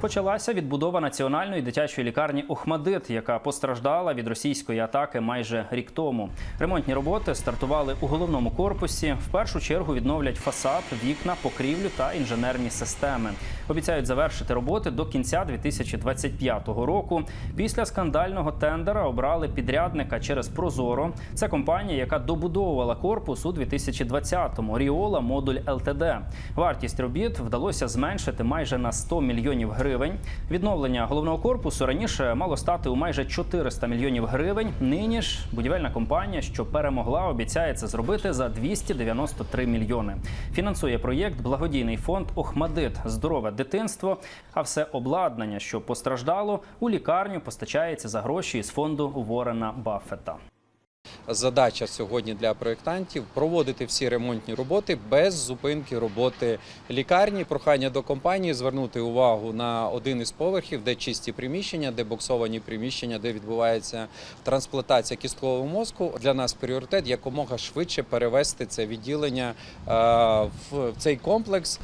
Почалася відбудова національної дитячої лікарні Охмадит, яка постраждала від російської атаки майже рік тому. Ремонтні роботи стартували у головному корпусі. В першу чергу відновлять фасад, вікна, покрівлю та інженерні системи. Обіцяють завершити роботи до кінця 2025 року. Після скандального тендера обрали підрядника через Прозоро. Це компанія, яка добудовувала корпус у 2020-му. Ріола модуль ЛТД. Вартість робіт вдалося зменшити майже на 100 мільйонів гривень. Відновлення головного корпусу раніше мало стати у майже 400 мільйонів гривень. Нині ж будівельна компанія, що перемогла, обіцяє це зробити за 293 мільйони. Фінансує проєкт благодійний фонд Охмадит Здорове дитинство. А все обладнання, що постраждало, у лікарню постачається за гроші із фонду Ворена Баффета. Задача сьогодні для проєктантів проводити всі ремонтні роботи без зупинки роботи лікарні. Прохання до компанії звернути увагу на один із поверхів, де чисті приміщення, де боксовані приміщення, де відбувається трансплантація кісткового мозку. Для нас пріоритет якомога швидше перевести це відділення е, в цей комплекс